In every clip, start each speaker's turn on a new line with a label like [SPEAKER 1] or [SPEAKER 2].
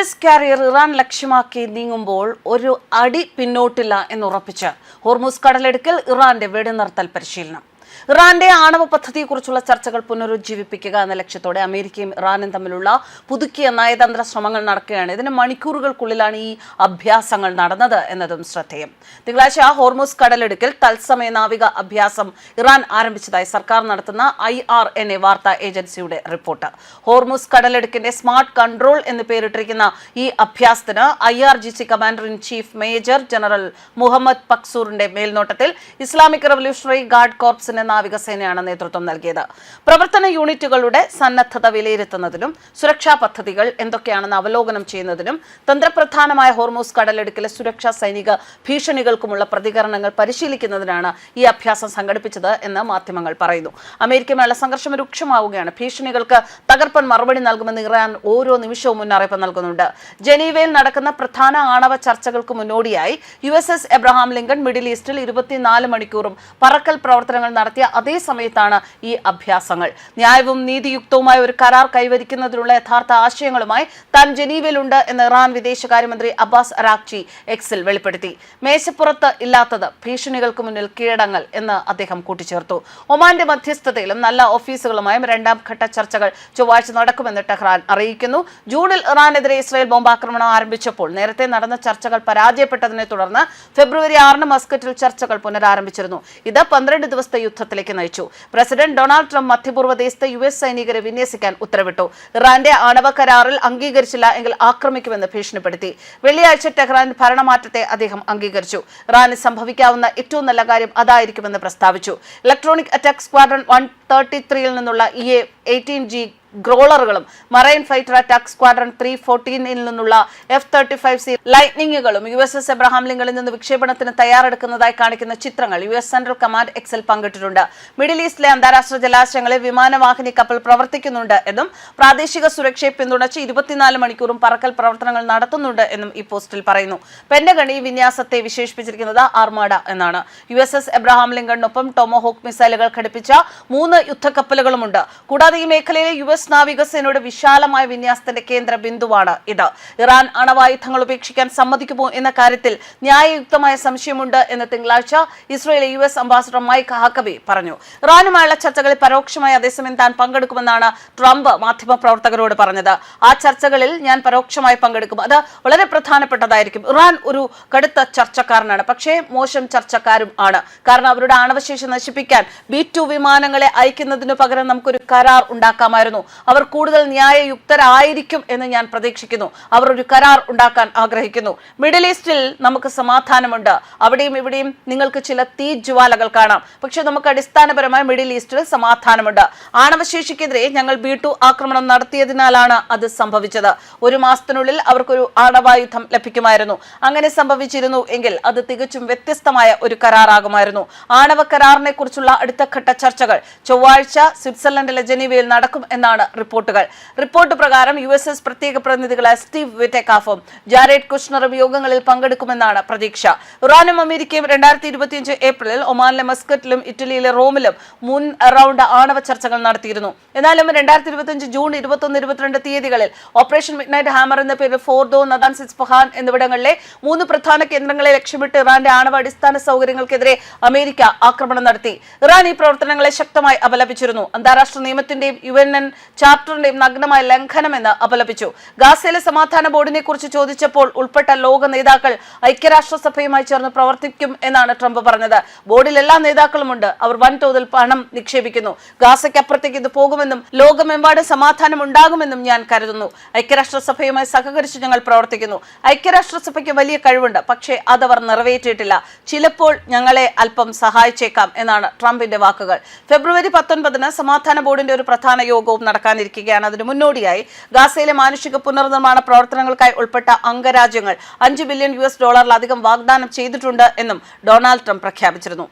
[SPEAKER 1] S carrier Iran ലക്ഷ്യമാക്കി നീങ്ങുമ്പോൾ ഒരു അടി പിന്നോട്ടില്ല എന്നുറപ്പിച്ച് ഹോർമൂസ് കടലെടുക്കൽ ഇറാന്റെ വെടിനിർത്തൽ പരിശീലനം. ഇറാന്റെ ആണവ പദ്ധതിയെക്കുറിച്ചുള്ള ചർച്ചകൾ പുനരുജ്ജീവിപ്പിക്കുക എന്ന ലക്ഷ്യത്തോടെ അമേരിക്കയും ഇറാനും തമ്മിലുള്ള പുതുക്കിയ നയതന്ത്ര ശ്രമങ്ങൾ നടക്കുകയാണ്. ഇതിന് മണിക്കൂറുകൾക്കുള്ളിലാണ് ഈ അഭ്യാസങ്ങൾ നടന്നത് എന്നതും ശ്രദ്ധേയം. തിങ്കളാഴ്ച ഹോർമോസ് കടലെടുക്കൽ തത്സമയ നാവിക അഭ്യാസം ഇറാൻ ആരംഭിച്ചതായി സർക്കാർ നടത്തുന്ന ഐ ആർ എൻ എ വാർത്താ ഏജൻസിയുടെ റിപ്പോർട്ട്. ഹോർമോസ് കടലെടുക്കിന്റെ സ്മാർട്ട് കൺട്രോൾ എന്ന് പേരിട്ടിരിക്കുന്ന ഈ അഭ്യാസത്തിന് I R G C commander in chief major general Mohammad പക്സൂറിന്റെ മേൽനോട്ടത്തിൽ ഇസ്ലാമിക് റവല്യൂഷണറി ഗാർഡ് കോർപ്സിന് നാവികസേനയാണ് നേതൃത്വം നൽകിയത്. പ്രവർത്തന യൂണിറ്റുകളുടെ സന്നദ്ധത വിലയിരുത്തുന്നതിനും സുരക്ഷാ പദ്ധതികൾ എന്തൊക്കെയാണെന്ന് അവലോകനം ചെയ്യുന്നതിനും തന്ത്രപ്രധാനമായ ഹോർമോസ് കടലെടുക്കിലെ സുരക്ഷാ സൈനിക ഭീഷണികൾക്കുമുള്ള പ്രതികരണങ്ങൾ പരിശീലിക്കുന്നതിനാണ് ഈ അഭ്യാസം സംഘടിപ്പിച്ചത് എന്ന് മാധ്യമങ്ങൾ പറയുന്നു. അമേരിക്കയുമായുള്ള സംഘർഷം രൂക്ഷമാവുകയാണ്. ഭീഷണികൾക്ക് തകർപ്പൻ മറുപടി നൽകുമെന്ന് ഇറാൻ ഓരോ നിമിഷവും മുന്നറിയിപ്പ് നൽകുന്നുണ്ട്. ജനീവയിൽ നടക്കുന്ന പ്രധാന ആണവ ചർച്ചകൾക്ക് മുന്നോടിയായി U S S Abraham Lincoln middle ഈസ്റ്റിൽ ഇരുപത്തിനാല് മണിക്കൂറും പറക്കൽ പ്രവർത്തനങ്ങൾ നടത്തിയ അതേ സമയത്താണ് ഈ അഭ്യാസങ്ങൾ. ന്യായവും നീതിയുക്തവുമായ ഒരു കരാർ കൈവരിക്കുന്നതിനുള്ള യഥാർത്ഥ ആശയങ്ങളുമായി താൻ ജനീവയിലുണ്ട് എന്ന് ഇറാൻ വിദേശകാര്യമന്ത്രി അബ്ബാസ് അറാഖ്ചി എക്സിൽ വെളിപ്പെടുത്തി. മേശപ്പുറത്ത് ഇല്ലാത്തത് ഭീഷണികൾക്ക് മുന്നിൽ കീഴടങ്ങൽ എന്ന് അദ്ദേഹം കൂട്ടിച്ചേർത്തു. ഒമാന്റെ മധ്യസ്ഥതയിലും നല്ല ഓഫീസുകളുമായും രണ്ടാം ഘട്ട ചർച്ചകൾ ചൊവ്വാഴ്ച നടക്കുമെന്ന് ടെഹ്റാൻ അറിയിക്കുന്നു. ജൂണിൽ ഇറാനെതിരെ ഇസ്രായേൽ ബോംബാക്രമണം ആരംഭിച്ചപ്പോൾ നേരത്തെ നടന്ന ചർച്ചകൾ പരാജയപ്പെട്ടതിനെ തുടർന്ന് ഫെബ്രുവരി ആറിന് മസ്കറ്റിൽ ചർച്ചകൾ പുനരാരംഭിച്ചിരുന്നു. ഇത് പന്ത്രണ്ട് ദിവസത്തെ യുദ്ധത്തിലേക്ക് നയിച്ചു. പ്രസിഡന്റ് ഡൊണാൾഡ് ട്രംപ് മധ്യപൂർവ ദേശത്ത് യു എസ് സൈനികരെ വിന്യസിക്കാൻ ഉത്തരവിട്ടു. ഇറാന്റെ ആണവ കരാറിൽ അംഗീകരിച്ചില്ല എങ്കിൽ ആക്രമിക്കുമെന്ന് ഭീഷണിപ്പെടുത്തി. വെള്ളിയാഴ്ച ടെഹ്റാൻ ഭരണമാറ്റത്തെ അദ്ദേഹം അംഗീകരിച്ചു. ഇറാന് സംഭവിക്കാവുന്ന ഏറ്റവും നല്ല കാര്യം അതായിരിക്കുമെന്ന് പ്രസ്താവിച്ചു. Electronic attack squadron one thirty ത്രീയിൽ നിന്നുള്ള E A eighteen G ഗ്രോളറുകളും marine fighter attack squadron three ഫോർട്ടീനിൽ നിന്നുള്ള എഫ് തേർട്ടി ഫൈവ് സി ലൈറ്റ്നിങ്ങുകളും യു എസ് എസ് എബ്രഹാം ലിങ്കണിൽ നിന്ന് വിക്ഷേപണത്തിന് തയ്യാറെടുക്കുന്നതായി കാണിക്കുന്ന ചിത്രങ്ങൾ യു എസ് സെൻട്രൽ കമാൻഡ് എക്സൽ പങ്കിട്ടിട്ടുണ്ട്. മിഡിൽ ഈസ്റ്റിലെ അന്താരാഷ്ട്ര ജലാശയങ്ങളിൽ വിമാനവാഹിനി കപ്പൽ പ്രവർത്തിക്കുന്നുണ്ട് എന്നും പ്രാദേശിക സുരക്ഷയെ പിന്തുണച്ച് ഇരുപത്തിനാല് മണിക്കൂറും പറക്കൽ പ്രവർത്തനങ്ങൾ നടത്തുന്നുണ്ട് എന്നും ഈ പോസ്റ്റിൽ പറയുന്നു. പെന്റഗൺ ഈ വിന്യാസത്തെ വിശേഷിപ്പിച്ചിരിക്കുന്നത് ആർമാഡ എന്നാണ്. യു എസ് എസ് എബ്രഹാം ലിങ്കണിനൊപ്പം ടോമോഹോക്ക് മിസൈലുകൾ ഘടിപ്പിച്ച മൂന്ന് യുദ്ധക്കപ്പലുകളുമുണ്ട്. കൂടാതെ ഈ മേഖലയിലെ യു എസ് നാവികസേനയുടെ വിശാലമായ വിന്യാസത്തിന്റെ കേന്ദ്ര ബിന്ദുവാണ് ഇത്. ഇറാൻ അണവായുധങ്ങൾ ഉപേക്ഷിക്കാൻ സമ്മതിക്കുമോ എന്ന കാര്യത്തിൽ ന്യായയുക്തമായ സംശയമുണ്ട് എന്ന് തിങ്കളാഴ്ച ഇസ്രയേലിലെ U S ambassador Mike Huckabee പറഞ്ഞു. ഇറാനുമായുള്ള ചർച്ചകളിൽ പരോക്ഷമായി അതേസമയം താൻ പങ്കെടുക്കുമെന്നാണ് ട്രംപ് മാധ്യമപ്രവർത്തകരോട് പറഞ്ഞത്. ആ ചർച്ചകളിൽ ഞാൻ പരോക്ഷമായി പങ്കെടുക്കും. അത് വളരെ പ്രധാനപ്പെട്ടതായിരിക്കും. ഇറാൻ ഒരു കടുത്ത ചർച്ചക്കാരനാണ്. പക്ഷേ മോശം ചർച്ചക്കാരും ആണ്. കാരണം അവരുടെ ആണവശേഷി നശിപ്പിക്കാൻ ബി ടു വിമാനങ്ങളെ അയക്കുന്നതിനു പകരം നമുക്കൊരു കരാർ ഉണ്ടാക്കാമായിരുന്നു. അവർ കൂടുതൽ ന്യായയുക്തരായിരിക്കും എന്ന് ഞാൻ പ്രതീക്ഷിക്കുന്നു. അവർ ഒരു കരാർ ഉണ്ടാക്കാൻ ആഗ്രഹിക്കുന്നു. മിഡിൽ ഈസ്റ്റിൽ നമുക്ക് സമാധാനമുണ്ട്. അവിടെയും ഇവിടെയും നിങ്ങൾക്ക് ചില തീജ്വാലകൾ കാണാം. പക്ഷെ നമുക്ക് അടിസ്ഥാനപരമായി മിഡിൽ ഈസ്റ്റിൽ സമാധാനമുണ്ട്. ആണവശേഷിക്കെതിരെ ഞങ്ങൾ ബി ആക്രമണം നടത്തിയതിനാലാണ് അത് സംഭവിച്ചത്. ഒരു മാസത്തിനുള്ളിൽ അവർക്കൊരു ആണവായുധം ലഭിക്കുമായിരുന്നു. അങ്ങനെ സംഭവിച്ചിരുന്നു എങ്കിൽ അത് തികച്ചും വ്യത്യസ്തമായ ഒരു കരാറാകുമായിരുന്നു. ആണവ കരാറിനെ കുറിച്ചുള്ള അടുത്ത ഘട്ട ചർച്ചകൾ ചൊവ്വാഴ്ച സ്വിറ്റ്സർലൻഡിലെ ജനീവയിൽ നടക്കും എന്നാണ് റിപ്പോർട്ടുകൾ. റിപ്പോർട്ട് പ്രകാരം യു എസ് എസ് പ്രത്യേക പ്രതിനിധികളായ സ്റ്റീവ് വിറ്റേക്കാഫും ജാരേഡ് കുഷ്ണറും യോഗങ്ങളിൽ പങ്കെടുക്കുമെന്നാണ് പ്രതീക്ഷ. ഇറാനും അമേരിക്കയും രണ്ടായിരത്തി ഇരുപത്തിയഞ്ച് ഏപ്രിലിൽ ഒമാനിലെ മസ്കറ്റിലും ഇറ്റലിയിലെ റോമിലും മുൻ റൗണ്ട് ആണവ ചർച്ചകൾ നടത്തിയിരുന്നു. എന്നാലും രണ്ടായിരത്തി ഇരുപത്തിയഞ്ച് ജൂൺ ഇരുപത്തൊന്ന് ഇരുപത്തിരണ്ട് തീയതികളിൽ ഓപ്പറേഷൻ മിഡ് നൈറ്റ് ഹാമർ എന്ന പേരിൽ ഫോർദോ നദാൻ സിസ്ഫഹാൻ എന്നിവിടങ്ങളിലെ മൂന്ന് പ്രധാന കേന്ദ്രങ്ങളെ ലക്ഷ്യമിട്ട് ഇറാന്റെ ആണവ അടിസ്ഥാന സൗകര്യങ്ങൾക്കെതിരെ അമേരിക്ക ആക്രമണം നടത്തി. ഇറാൻ ഈ പ്രവർത്തനങ്ങളെ ശക്തമായി അപലപിച്ചിരുന്നു. അന്താരാഷ്ട്ര നിയമത്തിന്റെയും യു എൻ എൻ ചാപ്റ്ററിന്റെയും നഗ്നമായ ലംഘനമെന്ന് അപലപിച്ചു. ഗാസയിലെ സമാധാന ബോർഡിനെ കുറിച്ച് ചോദിച്ചപ്പോൾ ഉൾപ്പെട്ട ലോക നേതാക്കൾ ഐക്യരാഷ്ട്രസഭയുമായി ചേർന്ന് പ്രവർത്തിക്കും എന്നാണ് ട്രംപ് പറഞ്ഞത്. ബോർഡിൽ എല്ലാ നേതാക്കളുമുണ്ട്. അവർ വൻതോതിൽ പണം നിക്ഷേപിക്കുന്നു. ഗാസയ്ക്കപ്പുറത്തേക്ക് ഇത് പോകുമെന്നും ലോകമെമ്പാടും സമാധാനം ഉണ്ടാകുമെന്നും ഞാൻ കരുതുന്നു. ഐക്യരാഷ്ട്രസഭയുമായി സഹകരിച്ച് ഞങ്ങൾ പ്രവർത്തിക്കുന്നു. ഐക്യരാഷ്ട്രസഭയ്ക്ക് വലിയ കഴിവുണ്ട്. പക്ഷേ അതവർ നിറവേറ്റിയിട്ടില്ല. ചിലപ്പോൾ ഞങ്ങളെ അല്പം സഹായിച്ചേക്കാം എന്നാണ് ട്രംപിന്റെ വാക്കുകൾ. ഫെബ്രുവരി പത്തൊൻപതിന് സമാധാന ബോർഡിന്റെ ഒരു പ്രധാന യോഗവും നടക്കാനിരിക്കുകയാണ്. അതിന് മുന്നോടിയായി ഗാസയിലെ മാനുഷിക പുനർനിർമ്മാണ പ്രവർത്തനങ്ങൾക്കായി ഉൾപ്പെട്ട അംഗരാജ്യങ്ങൾ അഞ്ച് ബില്യൺ യു എസ് ഡോളറിലധികം വാഗ്ദാനം ചെയ്തിട്ടുണ്ട് എന്നും ഡൊണാൾഡ് ട്രംപ് പ്രഖ്യാപിച്ചിരുന്നു.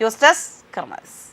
[SPEAKER 1] News desk കർമ്മസ്